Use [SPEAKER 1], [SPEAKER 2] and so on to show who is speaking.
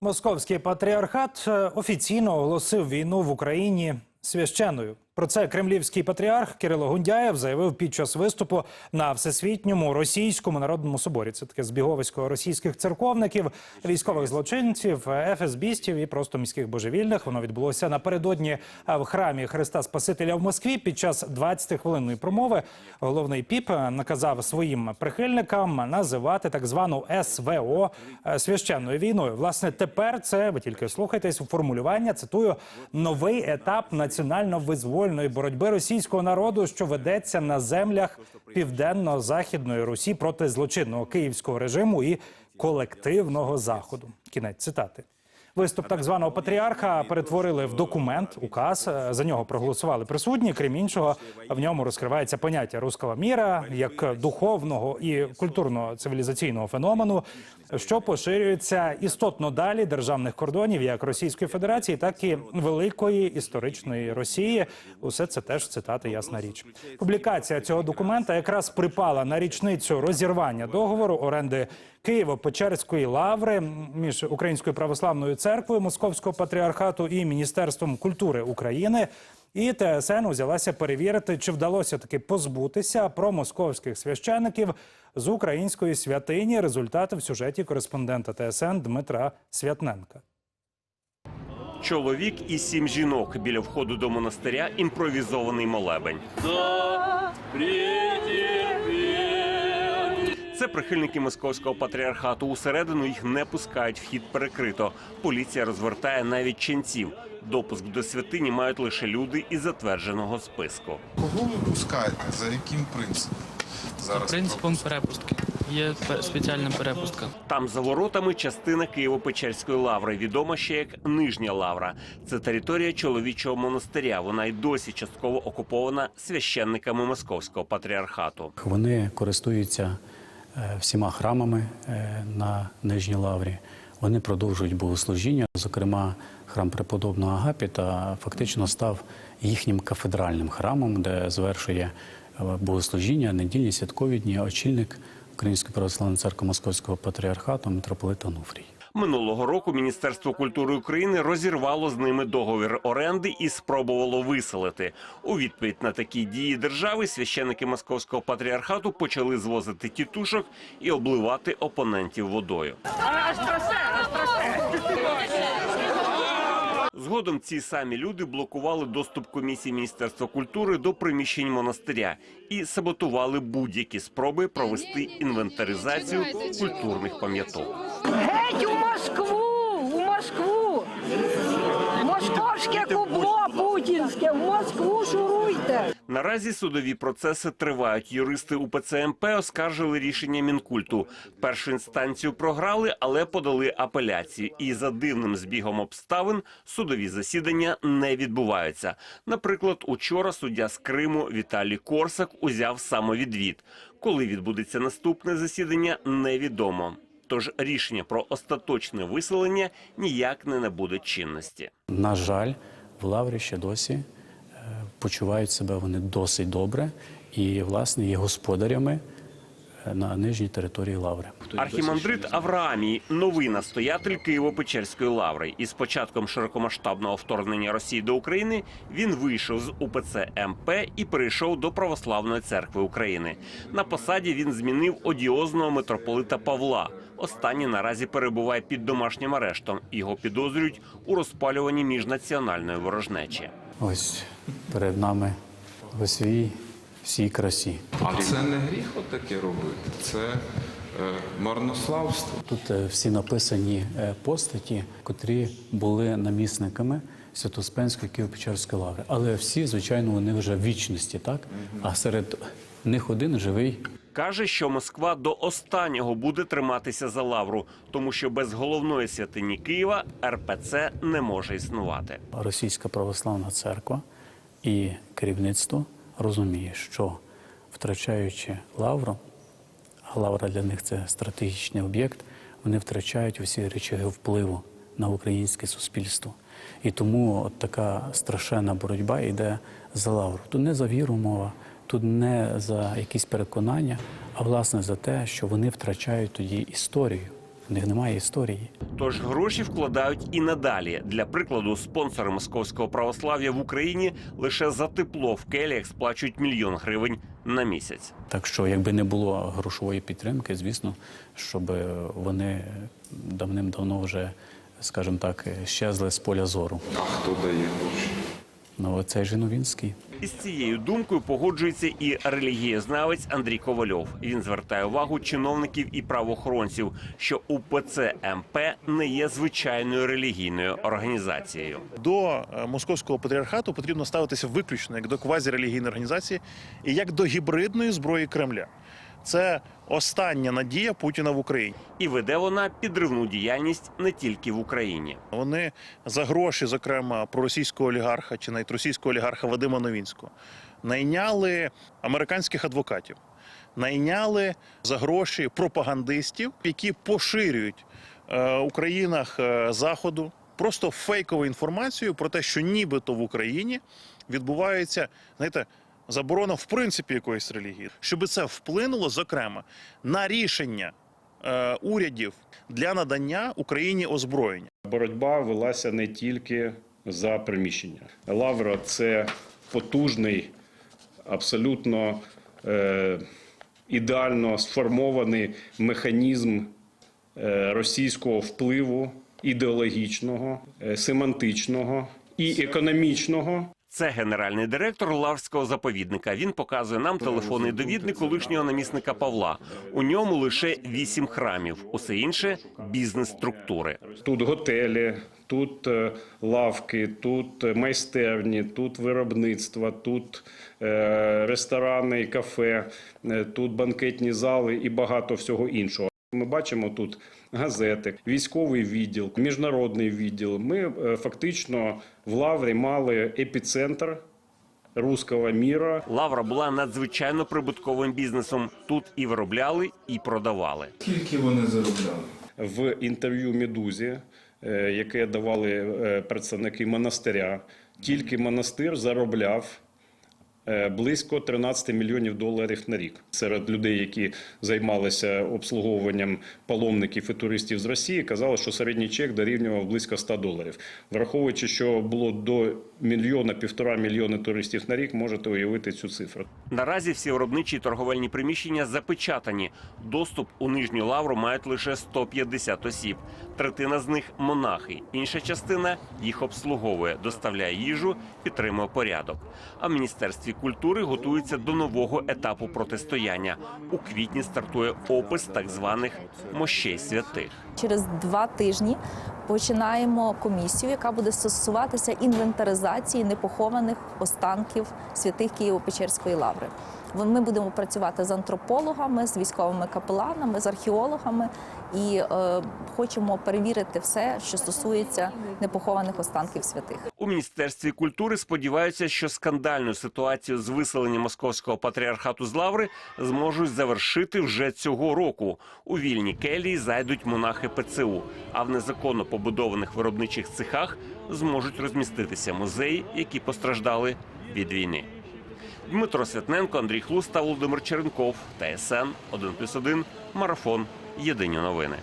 [SPEAKER 1] Московський патріархат е, офіційно оголосив війну в Україні священною. Про це кремлівський патріарх Кирило Гундяєв заявив під час виступу на всесвітньому російському народному соборі. Це таке збіговисько російських церковників, військових злочинців, ФСБістів і просто міських божевільних. Воно відбулося напередодні в храмі Христа Спасителя в Москві. Під час 20-хвилинної промови головний піп наказав своїм прихильникам називати так звану СВО е, священною війною. Власне, тепер це ви тільки слухайтесь формулювання. Цитую новий етап національно-визвольної боротьби російського народу, що ведеться на землях південно-західної Русі проти злочинного київського режиму і колективного заходу. Кінець цитати. Виступ так званого патріарха перетворили в документ, указ. Е, За нього проголосували присутні. Крім іншого, в ньому розкривається поняття руского міра як духовного і культурно-цивілізаційного феномену, що поширюється істотно далі державних кордонів як Російської Федерації, так і великої історичної Росії. Усе це теж цитати, ясна річ. Публікація цього документа якраз припала на річницю розірвання договору оренди Києво-Печерської лаври між Українською православною церквою Московського патріархату і Міністерством культури України. І ТСН узялася перевірити, чи вдалося таки позбутися промосковських священиків з української святині. Результати в сюжеті кореспондента ТСН Дмитра Святненка.
[SPEAKER 2] Чоловік і сім жінок біля входу до монастиря імпровізований молебень. Це прихильники московського патріархату. Усередину їх не пускають. Вхід перекрито. Поліція розвертає навіть ченців. Допуск до святині мають лише люди із затвердженого списку.
[SPEAKER 3] Кого ви пускаєте? За яким принципом? Зараз
[SPEAKER 4] Принципом перепустки. Є спеціальна перепустка.
[SPEAKER 2] Там за воротами частина Києво-Печерської лаври, відома ще як Нижня Лавра. Це територія чоловічого монастиря. Вона й досі частково окупована священниками московського патріархату.
[SPEAKER 5] Вони користуються всіма храмами е, на Нижній Лаврі. Вони продовжують богослужіння. Зокрема, храм преподобного Агапіта фактично став їхнім кафедральним храмом, де звершує е, богослужіння недільні святкові дні очільник Української православної церкви Московського патріархату митрополит Онуфрій.
[SPEAKER 2] Минулого року Міністерство культури України розірвало з ними договір оренди і спробувало виселити. У відповідь на такі дії держави священники московського патріархату почали звозити тітушок і обливати опонентів водою. Згодом ці самі люди блокували доступ комісії Міністерства культури до приміщень монастиря і саботували будь-які спроби провести інвентаризацію культурних пам'яток.
[SPEAKER 6] Геть у Москву! У Москву! Московське кубло путінське! В Москву шуруйте!
[SPEAKER 2] Наразі судові процеси тривають. Юристи УПЦ МП оскаржили рішення Мінкульту. Першу інстанцію програли, але подали апеляцію. І за дивним збігом обставин судові засідання не відбуваються. Наприклад, учора суддя з Криму Віталій Корсак узяв самовідвід. Коли відбудеться наступне засідання, невідомо. Тож рішення про остаточне виселення ніяк не набуде чинності.
[SPEAKER 5] На жаль, в Лаврі ще досі почувають себе вони досить добре і, власне, є господарями е, на нижній території Лаври.
[SPEAKER 2] Архімандрит Авраамій – новий настоятель Києво-Печерської лаври. І з початком широкомасштабного вторгнення Росії до України він вийшов з УПЦ МП і перейшов до Православної церкви України. На посаді він змінив одіозного митрополита Павла. Останній наразі перебуває під домашнім арештом. Його підозрюють у розпалюванні міжнаціональної ворожнечі.
[SPEAKER 5] Ось перед нами в свій всій красі.
[SPEAKER 3] А це не гріх отаке робити. Це е, марнославство.
[SPEAKER 5] Тут е, всі написані е, постаті, котрі були намісниками Святоспенської Києво-Печерської лаври. Але всі, звичайно, вони вже в вічності, так? А серед них один живий
[SPEAKER 2] Каже, що Москва до останнього буде триматися за лавру, тому що без головної святині Києва РПЦ не може існувати.
[SPEAKER 5] Російська православна церква і керівництво розуміє, що втрачаючи лавру, а лавра для них це стратегічний об'єкт, вони втрачають усі речаги впливу на українське суспільство. І тому от така страшенна боротьба йде за лавру. Тут не за віру мова, тут не за якісь переконання, а власне за те, що вони втрачають тоді історію. в них немає історії.
[SPEAKER 2] Тож гроші вкладають і надалі. Для прикладу, спонсори московського православ'я в Україні лише за тепло в келіях сплачують мільйон гривень на місяць.
[SPEAKER 5] Так що, якби не було грошової підтримки, звісно, щоб вони давним-давно вже, скажімо так, щезли з поля зору.
[SPEAKER 3] А хто дає гроші?
[SPEAKER 5] Ну, цей же Новінський.
[SPEAKER 2] Із цією думкою погоджується і релігієзнавець Андрій Ковальов. Він звертає увагу чиновників і правоохоронців, що УПЦ МП не є звичайною релігійною організацією.
[SPEAKER 7] до е, московського патріархату потрібно ставитися виключно як до квазірелігійної організації і як до гібридної зброї Кремля. Це остання надія Путіна в Україні.
[SPEAKER 2] І веде вона підривну діяльність не тільки в Україні.
[SPEAKER 7] Вони за гроші, зокрема проросійського олігарха чи навіть російського олігарха Вадима Новінського, найняли американських адвокатів, найняли за гроші пропагандистів, які поширюють е, країнах е, заходу просто фейкову інформацію про те, що нібито в Україні відбувається, знаєте. Заборона в принципі якоїсь релігії, щоб це вплинуло, зокрема, на рішення е, урядів для надання Україні озброєння.
[SPEAKER 8] Боротьба велася не тільки за приміщення. Лавра це потужний, абсолютно е, ідеально сформований механізм е, російського впливу ідеологічного, е, семантичного і економічного.
[SPEAKER 2] Це генеральний директор Лаврського заповідника. Він показує нам телефонний довідник колишнього намісника Павла. У ньому лише вісім храмів, усе інше бізнес-структури.
[SPEAKER 8] Тут готелі, тут е, лавки, тут е, майстерні, тут виробництва, тут е, ресторани, кафе, е, тут банкетні зали і багато всього іншого. Ми бачимо тут газети, військовий відділ, міжнародний відділ. Ми е, фактично в Лаврі мали епіцентр руського міра.
[SPEAKER 2] Лавра була надзвичайно прибутковим бізнесом. Тут і виробляли, і продавали.
[SPEAKER 3] Скільки вони заробляли?
[SPEAKER 8] в інтерв'ю Медузі, е, яке давали е, представники монастиря, тільки монастир заробляв. Е, Близько 13 мільйонів доларів на рік серед людей, які займалися обслуговуванням паломників і туристів з Росії, казали, що середній чек дорівнював близько 100 доларів. Враховуючи, що було до мільйона півтора мільйони туристів на рік, можете уявити цю цифру.
[SPEAKER 2] Наразі всі виробничі торговельні приміщення запечатані. Доступ у нижню лавру мають лише 150 осіб. Третина з них монахи. Інша частина їх обслуговує, доставляє їжу, підтримує порядок. А в міністерстві культури готуються до нового етапу протистояння. У квітні стартує опис так званих мощей святих.
[SPEAKER 9] Через два тижні починаємо комісію, яка буде стосуватися інвентаризації непохованих останків святих Києво-Печерської лаври. Ми будемо працювати з антропологами, з військовими капеланами, з археологами і е, хочемо перевірити все, що стосується непохованих останків святих.
[SPEAKER 2] У міністерстві культури сподіваються, що скандальну ситуацію з виселенням московського патріархату з лаври зможуть завершити вже цього року. У вільні келії зайдуть монахи ПЦУ, а в незаконно побудованих виробничих цехах зможуть розміститися музеї, які постраждали від війни. Дмитро Святненко, Андрій Хлуста, Володимир Черенков, ТСН 1+,1, Марафон. Єдині новини.